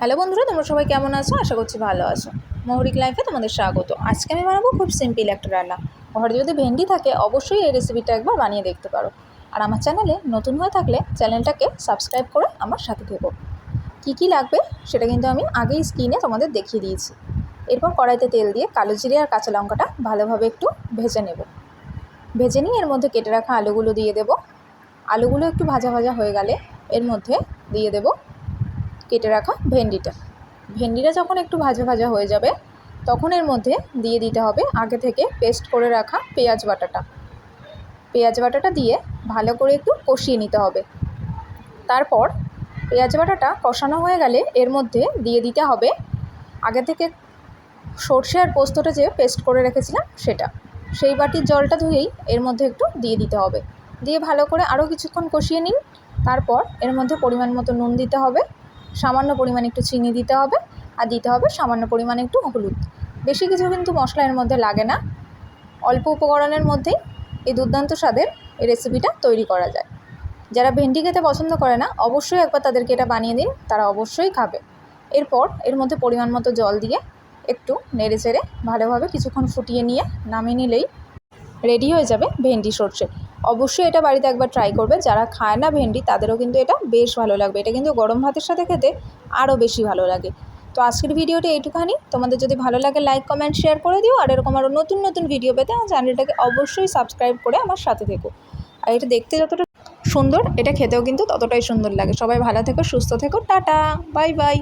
Hello বন্ধুরা, তোমরা সবাই কেমন আছো? আশা করছি ভালো আছো। মৌরিক লাইফে তোমাদের স্বাগত। আজকে আমি বানাবো খুব সিম্পল একটা রান্না। ঘরে যদি ভেন্ডি থাকে, অবশ্যই এই রেসিপিটা একবার বানিয়ে দেখতে পারো। আর আমার চ্যানেলে নতুন হয়ে থাকলে চ্যানেলটাকে সাবস্ক্রাইব করে আমার সাথে থেকো। কী কী লাগবে সেটা কিন্তু আমি আগেই স্ক্রিনে তোমাদের দেখিয়ে দিয়েছি। এরপর কড়াইতে তেল দিয়ে কালো জিরে আর কাঁচা লঙ্কাটা ভালোভাবে একটু ভেজে নেব। ভেজে নিয়ে এর মধ্যে কেটে রাখা আলুগুলো দিয়ে দেব। আলুগুলো একটু ভাজা ভাজা হয়ে গেলে এর মধ্যে দিয়ে দেব কেটে রাখা ভেন্ডিটা। ভেন্ডিটা যখন একটু ভাজা ভাজা হয়ে যাবে, তখন এর মধ্যে দিয়ে দিতে হবে আগে থেকে পেস্ট করে রাখা পেঁয়াজ বাটাটা। পেঁয়াজ বাটাটা দিয়ে ভালো করে একটু কষিয়ে নিতে হবে। তারপর পেঁয়াজ বাটাটা কষানো হয়ে গেলে এর মধ্যে দিয়ে দিতে হবে আগে থেকে সর্ষে আর পোস্তটা যে পেস্ট করে রেখেছিলাম সেটা। সেই বাটির জলটা ধুয়েই এর মধ্যে একটু দিয়ে দিতে হবে। দিয়ে ভালো করে আরও কিছুক্ষণ কষিয়ে নিন। তারপর এর মধ্যে পরিমাণ মতো নুন দিতে হবে। সামান্য পরিমাণে একটু চিনি দিতে হবে আর দিতে হবে সামান্য পরিমাণে একটু হলুদ। বেশি কিছু কিন্তু মশলা এর মধ্যে লাগে না। অল্প উপকরণের মধ্যেই এই দুর্দান্ত স্বাদের এই রেসিপিটা তৈরি করা যায়। যারা ভেন্ডি খেতে পছন্দ করে না, অবশ্যই একবার তাদেরকে এটা বানিয়ে দিন, তারা অবশ্যই খাবে। এরপর এর মধ্যে পরিমাণ মতো জল দিয়ে একটু নেড়ে চেড়ে ভালোভাবে কিছুক্ষণ ফুটিয়ে নিয়ে নামিয়ে নিলেই রেডি হয়ে যাবে ভেন্ডি সর্ষে। অবশ্যই এটা বাড়িতে একবার ট্রাই করবে। যারা খায় না ভেন্ডি, তাদেরও কিন্তু এটা বেশ ভালো লাগবে। এটা কিন্তু গরম ভাতের সাথে খেতে আরও বেশি ভালো লাগে। তো আজকের ভিডিওটা এইটুখানি। তোমাদের যদি ভালো লাগে লাইক কমেন্ট শেয়ার করে দিও। আর এরকম আরও নতুন নতুন ভিডিও পেতে আমার চ্যানেলটাকে অবশ্যই সাবস্ক্রাইব করে আমার সাথে থেকো। আর এটা দেখতে যতটা সুন্দর, এটা খেতেও কিন্তু ততটাই সুন্দর লাগে। সবাই ভালো থেকো, সুস্থ থেকো। টাটা! Bye bye